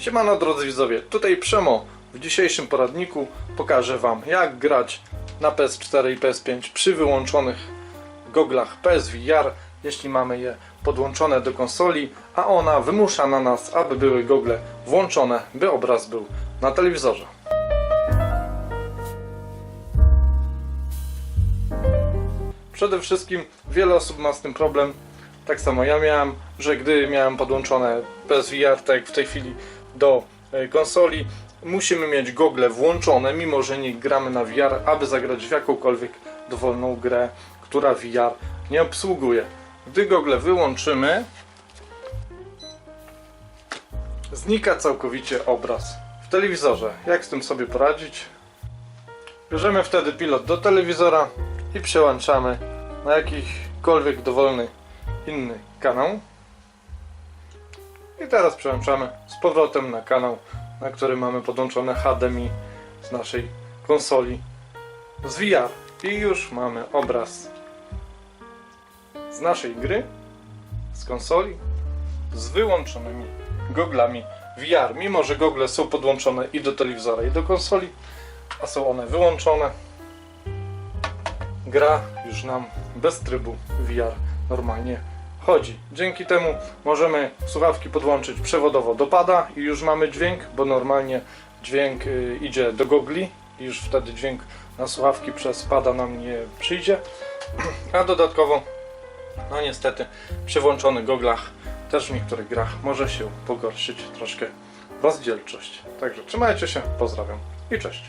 Siemano drodzy widzowie, tutaj Przemo. W dzisiejszym poradniku pokażę Wam jak grać na PS4 i PS5 przy wyłączonych goglach PSVR, jeśli mamy je podłączone do konsoli, a ona wymusza na nas, aby były gogle włączone, by obraz był na telewizorze. Przede wszystkim wiele osób ma z tym problem. Tak samo ja miałem, że gdy miałem podłączone PSVR, tak jak w tej chwili do e, konsoli, musimy mieć gogle włączone, mimo że nie gramy na VR, aby zagrać w jakąkolwiek dowolną grę, która VR nie obsługuje. Gdy gogle wyłączymy, znika całkowicie obraz w telewizorze. Jak z tym sobie poradzić? Bierzemy wtedy pilot do telewizora i przełączamy na jakikolwiek dowolny inny kanał. I teraz przełączamy z powrotem na kanał, na który mamy podłączone HDMI z naszej konsoli z VR. I już mamy obraz z naszej gry, z konsoli, z wyłączonymi goglami VR. Mimo, że gogle są podłączone i do telewizora, i do konsoli, a są one wyłączone, gra już nam bez trybu VR normalnie chodzi. Dzięki temu możemy słuchawki podłączyć przewodowo do pada i już mamy dźwięk, bo normalnie dźwięk y, idzie do gogli i już wtedy dźwięk na słuchawki przez pada nam nie przyjdzie. A dodatkowo, no niestety, przy włączonych goglach też w niektórych grach może się pogorszyć troszkę rozdzielczość. Także trzymajcie się, pozdrawiam i cześć.